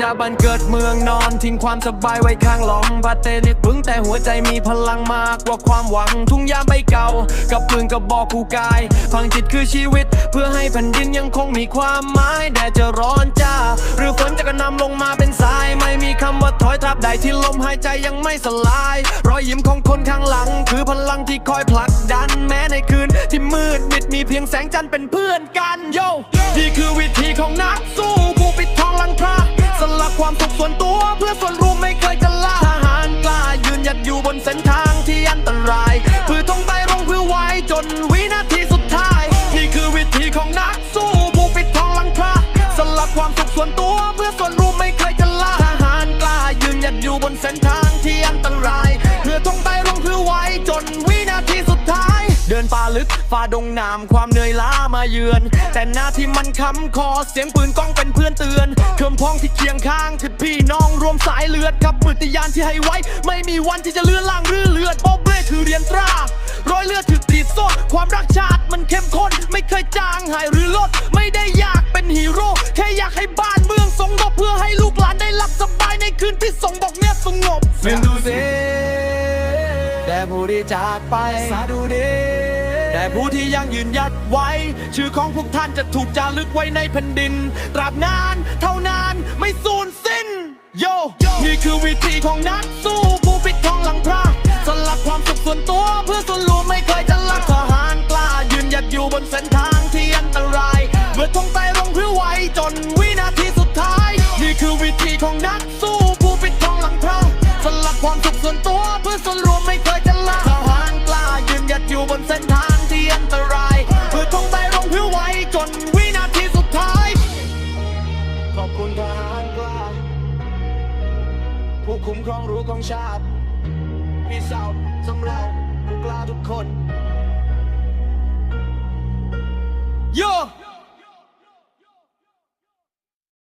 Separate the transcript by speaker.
Speaker 1: จากบ้านเกิดเมืองนอนทิ้งความสบายไว้ข้างหลอมพาเตเล็กปึ้งแต่หัวใจมีพลังมากกว่าความหวัง ทุ่งยามใบเก่า กับปืนกับบอกคู่กายฟังจิตคือชีวิต เพื่อให้แผ่นดินยังคงมีความหมายแดดจะร้อนจ้า หรือฝนจะกระนำลงมาเป็นสาย ไม่มีคำว่าถอยทับใดที่ลมหายใจยังไม่สลาย รอยยิ้มของคนข้างหลัง คือพลังที่คอยผลักดันแม้ในคืน ที่มืดมิดมีเพียงแสงจันทร์เป็นเพื่อนกันโยนี่คือวิธีของนัก พื่อส่วนรวมไม่เคยจะละทหารกล้ายืนหยัดอยู่บนเส้นทางที่อันตรายเพื่อทงไปรงเพื่อไว้จนวินาทีสุดท้าย นี่คือวิธีของนักสู้ผู้ปิดทองหลังพระสลักความสุขส่วนตัวเพื่อส่วนรวมไม่เคยจะละทหารกล้ายืนหยัดอยู่บนเส้นทางที่อันตราย เพื่อทงไปรงเพื่อไว้จนวินาทีสุดท้าย เดินป่าลึกฝ่าดงน้ำความเหนื่อยล้ามาเยือน แต่หน้าที่มันค้ำคอเสียงปืนก้องเป็นเพื่อนเตือน เครื่องพ้องที่เคียงข้างคือพี่น้อง วมสายเลือดกับมือติยานที่ให้ไว้ ไม่มีวันที่จะเลื่อนล่างหรือเลือดโบเบ้คือเรียนตรารอยเลือดถือตีดโซดความรักชาติมันเข้มข้น ไม่เคยจางหายหรือลด ไม่ได้อยากเป็นฮีโร่แค่อยากให้บ้านเมืองสงบเพื่อให้ลูกหลานได้หลับสบายในคืนที่สงบอกเนี่ยสงบเสียงดูสิแต่ผู้ที่จากไปสาดูดีแต่ผู้ที่ยังยืนหยัดไว้ ชื่อของพวกท่านจะถูกจารึกไว้ในแผ่นดิน ตราบนา นี่คือวิธีของนักสู้ผู้ปิดทองหลังพระสลับความสุขส่วนตัวเพื่อส่วนรวมไม่เคยจะลักทหารกล้ายืนหยัดอยู่บนเส้นทางที่อันตรายเมื่อทงไตลงพริ้วไหวจนวินาทีสุดท้าย นี่คือวิธีของนักสู้ผู้ปิดทองหลังพระสลับความสุขส่วนตัว ผู้คุ้มครองรู้ของชาติ พี่สาวสำเราผู้กล้าทุกคน โย